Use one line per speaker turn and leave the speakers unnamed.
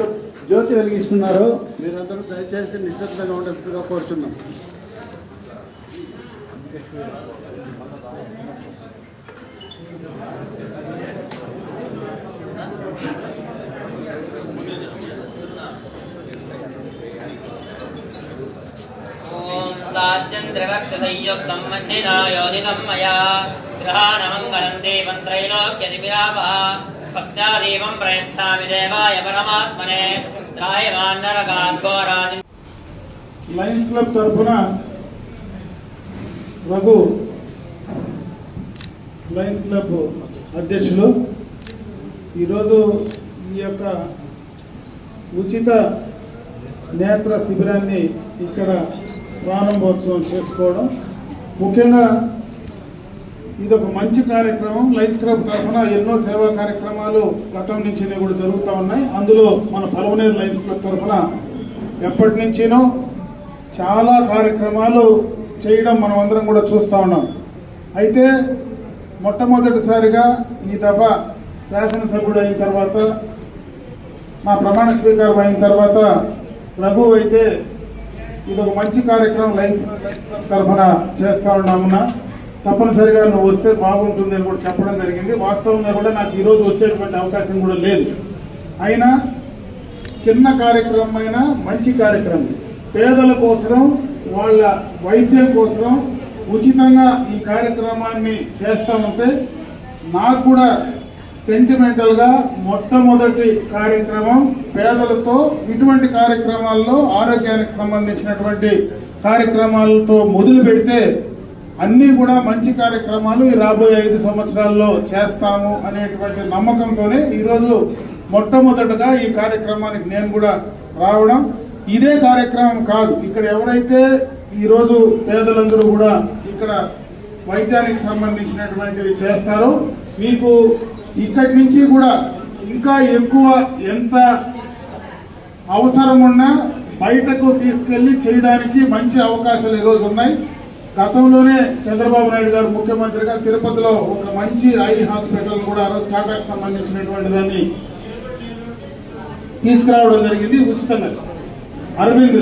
ఇప్పుడు జ్యోతి వెలిగిస్తున్నారు మీరందరూ దయచేసి నిశ్శబ్దంగా ఉండేట్టుగా కోరుచున్నాం
ॐ साच्चन्द्रवक्षसंयुक्तं मन्निना योदितं मया ग्रहाणमङ्गलं देवं त्रैलोक्यदिविरापः భక్తాదేవం ప్రయత్సామి దేవాయ పరమాత్మనే త్రాయమాన్నరగాద్వారాది
లైన్స్ క్లబ్ తరఫున రఘు లైన్స్ క్లబ్ అధ్యక్షులు ఈరోజు ఈ యొక్క ఉచిత నేత్ర శిబిరాన్ని ఇక్కడ ప్రారంభోత్సవం చేసుకోవడం. ముఖ్యంగా ఇది ఒక మంచి కార్యక్రమం. లైన్స్ క్లబ్ తరఫున ఎన్నో సేవా కార్యక్రమాలు గతం నుంచి కూడా జరుగుతూ ఉన్నాయి. అందులో మన పలవనేరు లైన్స్ క్లబ్ తరఫున ఎప్పటి నుంచినో చాలా కార్యక్రమాలు చేయడం మనం అందరం కూడా చూస్తూ ఉన్నాం. అయితే మొట్టమొదటిసారిగా ఈ దఫా శాసనసభ్యుడు అయిన తర్వాత నా ప్రమాణ స్వీకారం అయిన తర్వాత రఘు అయితే ఇది ఒక మంచి కార్యక్రమం లైఫ్ తరఫున చేస్తా ఉన్నామున్న. తప్పనిసరిగా నువ్వు వస్తే బాగుంటుంది అని కూడా చెప్పడం జరిగింది. వాస్తవంగా కూడా నాకు ఈరోజు వచ్చేటువంటి అవకాశం కూడా లేదు. అయినా చిన్న కార్యక్రమం అయినా మంచి కార్యక్రమం. పేదల కోసం వాళ్ళ వైద్యం కోసం ఉచితంగా ఈ కార్యక్రమాన్ని చేస్తామంటే నాకు కూడా సెంటిమెంటల్గా మొట్టమొదటి కార్యక్రమం పేదలతో ఇటువంటి కార్యక్రమాల్లో ఆరోగ్యానికి సంబంధించినటువంటి కార్యక్రమాలతో మొదలు పెడితే అన్ని కూడా మంచి కార్యక్రమాలు ఈ రాబోయే ఐదు సంవత్సరాల్లో చేస్తాము అనేటువంటి నమ్మకంతోనే ఈరోజు మొట్టమొదటగా ఈ కార్యక్రమానికి నేను కూడా రావడం. ఇదే కార్యక్రమం కాదు ఇక్కడ ఎవరైతే ఈరోజు పేదలందరూ కూడా ఇక్కడ వైద్యానికి సంబంధించినటువంటివి చేస్తారో మీకు ఇక్కడి నుంచి కూడా ఇంకా ఎక్కువ ఎంత అవసరం ఉన్నా బయటకు తీసుకెళ్ళి చేయడానికి మంచి అవకాశాలు ఈరోజు ఉన్నాయి. గతంలోనే చంద్రబాబు నాయుడు గారు ముఖ్యమంత్రిగా తిరుపతిలో ఒక మంచి ఐ హాస్పిటల్ కూడా స్టార్టప్ సంబంధించినటువంటి దాన్ని తీసుకురావడం జరిగింది. ఉచితంగా. అరవింద్